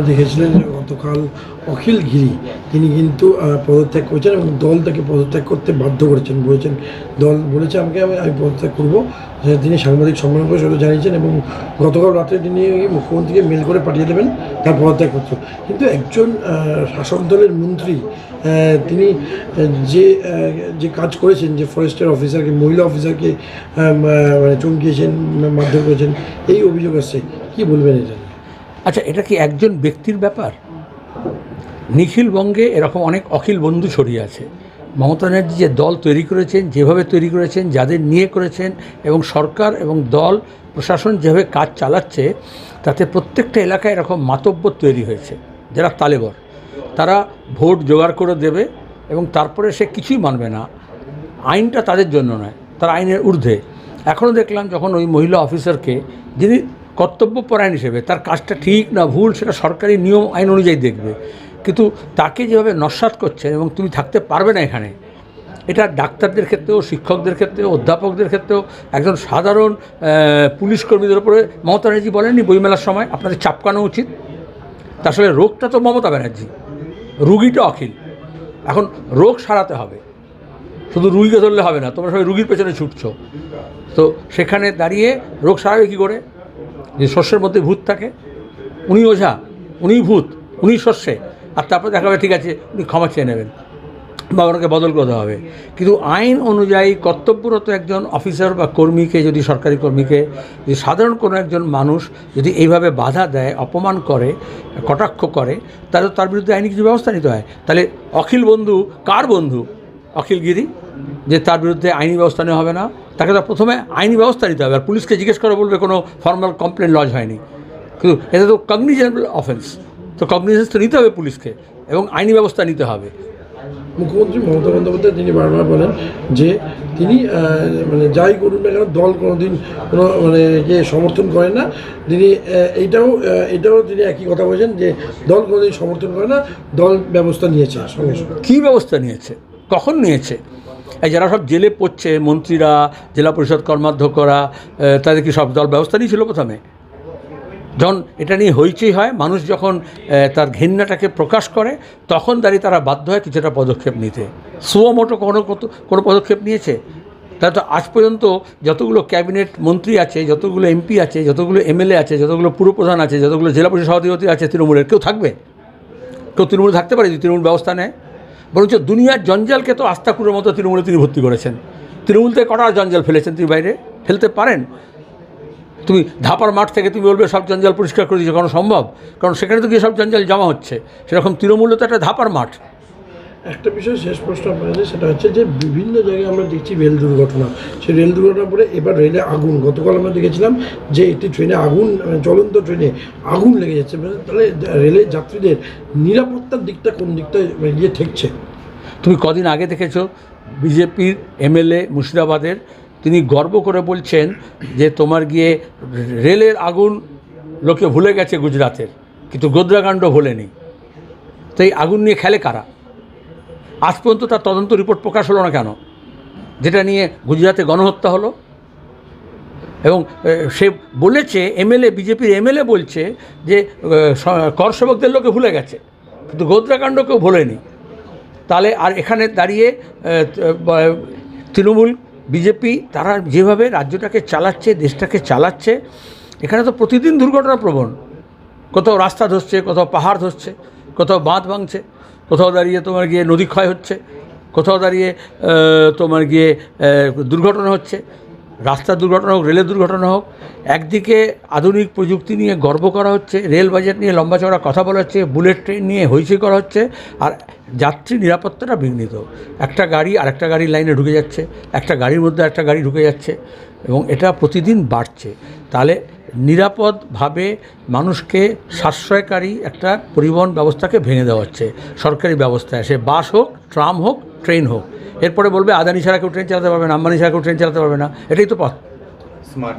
দেখেছিলেন যে গতকাল অখিল গিরি, তিনি কিন্তু পদত্যাগ করেছেন এবং দল তাকে পদত্যাগ করতে বাধ্য করেছেন, বলেছেন, দল বলেছে, আমাকে আমি আমি পদত্যাগ করব। তিনি সাংবাদিক সম্মেলন করে সেটা জানিয়েছেন এবং গতকাল রাতে তিনি মুখ্যমন্ত্রীকে মেল করে পাঠিয়ে দেবেন তার পদত্যাগ করতে কিন্তু একজন শাসক দলের মন্ত্রী তিনি যে যে কাজ করেছেন, যে ফরেস্টের অফিসারকে, মহিলা অফিসারকে মানে চমকিয়েছেন, মারধর করেছেন, এই অভিযোগ আসছে। কী বলবেন এটা? আচ্ছা এটা কি একজন ব্যক্তির ব্যাপার? নিখিলবঙ্গে এরকম অনেক অখিল বন্ধু ছড়িয়ে আছে। মমতা ব্যানার্জি যে দল তৈরি করেছেন, যেভাবে তৈরি করেছেন, যাদের নিয়ে করেছেন, এবং সরকার এবং দল, প্রশাসন যেভাবে কাজ চালাচ্ছে, তাতে প্রত্যেকটা এলাকায় এরকম মাতব্য তৈরি হয়েছে, যারা তালেবর। তারা ভোট জোগাড় করে দেবে, এবং তারপরে সে কিছুই মানবে না। আইনটা তাদের জন্য নয়, তারা আইনের ঊর্ধ্বে। এখনও দেখলাম যখন ওই মহিলা অফিসারকে, যিনি কর্তব্যপরায়ণ হিসেবে, তার কাজটা ঠিক না ভুল সেটা সরকারি নিয়ম, আইন অনুযায়ী দেখবে। কিন্তু তাকে যেভাবে নস্বাত করছেন এবং তুমি থাকতে পারবে না এখানে, এটা ডাক্তারদের ক্ষেত্রেও, শিক্ষকদের ক্ষেত্রেও, অধ্যাপকদের ক্ষেত্রেও, একজন সাধারণ পুলিশ কর্মীদের উপরে মমতা ব্যানার্জি বলেননি বইমেলার সময়? আপনাদের চাপকানো উচিত? আসলে রোগটা তো মমতা ব্যানার্জি রুগীটা অখিল। এখন রোগ সারাতে হবে, শুধু রুগীকে ধরলে হবে না, তোমরা সবাই রুগীর পেছনে ছুটছ। তো সেখানে দাঁড়িয়ে রোগ সারাবে কী করে? যে শস্যের মধ্যে ভূত থাকে উনি ওঝা উনি ভূত উনি শস্যে। আর তারপর দেখা যাবে ঠিক আছে, উনি ক্ষমা চেয়ে নেবেন। বা ওনাকে বদল করতে হবে। কিন্তু আইন অনুযায়ী কর্তব্যরত একজন অফিসার বা কর্মীকে, যদি সরকারি কর্মীকে, যদি সাধারণ কোনো একজন মানুষ যদি এইভাবে বাধা দেয়, অপমান করে, কটাক্ষ করে, তাহলে তার বিরুদ্ধে আইনি কিছু ব্যবস্থা নিতে হয়। তাহলে অখিল বন্ধু, কার বন্ধু? অখিলগিরি যে তার বিরুদ্ধে আইনি ব্যবস্থা নেওয়া হবে না তাকে তো প্রথমে আইনি ব্যবস্থা নিতে হবে। আর পুলিশকে জিজ্ঞেস করে বলবে কোনো ফর্মাল কমপ্লেন লজ হয়নি। কিন্তু এটা তো কগনিজেবল অফেন্স তো কগনিজেন্স তো নিতে হবে পুলিশকে এবং আইনি ব্যবস্থা নিতে হবে। মুখ্যমন্ত্রী মমতা বন্দ্যোপাধ্যায় তিনি বারবার বলেন যে তিনি মানে যাই করুন না কেন দল কোনোদিন কোনো মানে যে সমর্থন করেন না। তিনি এইটাও এটাও তিনি একই কথা বলেছেন যে দল কোনোদিন সমর্থন করে না দল ব্যবস্থা নিয়েছে সঙ্গে সঙ্গে। কী ব্যবস্থা নিয়েছে? কখন নিয়েছে? এই যারা সব জেলে পড়ছে, মন্ত্রীরা, জেলা পরিষদ কর্মাধ্যক্ষরা তাদের কি সব দল ব্যবস্থা নিয়েছিল প্রথমে। যখন এটা নিয়ে হইচই হয়, মানুষ যখন তার ঘেন্নাটাকে প্রকাশ করে, তখন দাঁড়িয়ে তারা বাধ্য হয় কিছুটা পদক্ষেপ নিতে। সুমোটো কোনো কোনো পদক্ষেপ নিয়েছে? তাহলে তো আজ পর্যন্ত যতগুলো ক্যাবিনেট মন্ত্রী আছে, যতগুলো এমপি আছে, যতগুলো এমএলএ আছে, যতগুলো পুরপ্রধান আছে, যতগুলো জেলা পরিষদ সভাধিপতি আছে, তৃণমূলের কেউ থাকবে? কেউ তৃণমূল থাকতে পারে যদি তৃণমূল ব্যবস্থা নেয়? বরঞ্চ দুনিয়ার জঞ্জালকে তো আস্তাকুরের মতো তৃণমূলে তিনি ভর্তি করেছেন। তৃণমূল থেকে কটা জঞ্জাল ফেলেছেন তিনি বাইরে। ফেলতে পারেন। তুমি ধাপার মাঠ থেকে তুমি বলবে সব জঞ্জাল পরিষ্কার করে দিয়েছ, কোনো সম্ভব। কারণ সেখানে তো গিয়ে সব জঞ্জাল জমা হচ্ছে। সেরকম তৃণমূল্য তো একটা ধাপার মাঠ। একটা বিষয়, শেষ প্রশ্ন আপনাদের সেটা হচ্ছে যে, বিভিন্ন জায়গায় আমরা দেখছি রেল দুর্ঘটনা। সেই রেল দুর্ঘটনা পরে এবার রেলে আগুন, গতকাল আমরা দেখেছিলাম যে, একটি ট্রেনে আগুন মানে চলন্ত ট্রেনে আগুন লেগে যাচ্ছে। মানে তাহলে রেলের যাত্রীদের নিরাপত্তার দিকটা কোন দিকটা মানে গিয়ে ঠেকছে? তুমি কদিন আগে দেখেছ, বিজেপির এমএলএ মুর্শিদাবাদের, তিনি গর্ব করে বলছেন যে, তোমার গিয়ে রেলের আগুন লোকে ভুলে গেছে গুজরাতের কিন্তু গোদ্রাকাণ্ড ভোলেনি। তো এই আগুন নিয়ে খেলে কারা? আজ পর্যন্ত তার তদন্ত রিপোর্ট প্রকাশ হলো না কেন? যেটা নিয়ে গুজরাতে গণহত্যা হলো। এবং সে বলেছে এমএলএ বিজেপির এমএলএ বলছে যে এ, স- কর সেবকদের লোকে ভুলে গেছে। কিন্তু গোদ্রাকাণ্ড কেউ ভোলেনি। তাহলে আর এখানে দাঁড়িয়ে তৃণমূল বিজেপি তারা যেভাবে রাজ্যটাকে চালাচ্ছে দেশটাকে চালাচ্ছে এখানে তো প্রতিদিন দুর্ঘটনা প্রবণ। কোথাও রাস্তা ধসছে কোথাও পাহাড় ধসছে কোথাও বাঁধ ভাঙছে। কোথাও দাঁড়িয়ে তোমার গিয়ে নদী ক্ষয় হচ্ছে, কোথাও দাঁড়িয়ে তোমার গিয়ে দুর্ঘটনা হচ্ছে। রাস্তার দুর্ঘটনা হোক, রেলের দুর্ঘটনা হোক, একদিকে আধুনিক প্রযুক্তি নিয়ে গর্ব করা হচ্ছে, রেল বাজেট নিয়ে লম্বা চড়া কথা বলা হচ্ছে, বুলেট ট্রেন নিয়ে হইচই করা হচ্ছে, আর যাত্রী নিরাপত্তাটা বিঘ্নিত। একটা গাড়ি আরেকটা গাড়ির লাইনে ঢুকে যাচ্ছে, একটা গাড়ির মধ্যে একটা গাড়ি ঢুকে যাচ্ছে, এবং এটা প্রতিদিন বাড়ছে। তাহলে নিরাপদভাবে মানুষকে সাশ্রয়কারী একটা পরিবহন ব্যবস্থাকে ভেঙে দেওয়া হচ্ছে। সরকারি ব্যবস্থায় সে বাস হোক, ট্রাম হোক, ট্রেন হোক। এরপরে বলবে, আদানি ছাড়া কেউ ট্রেন চালাতে পারবে না, আম্বানি ছাড়া কেউ ট্রেন চালাতে পারবে না। এটাই তো পথ। স্মার্ট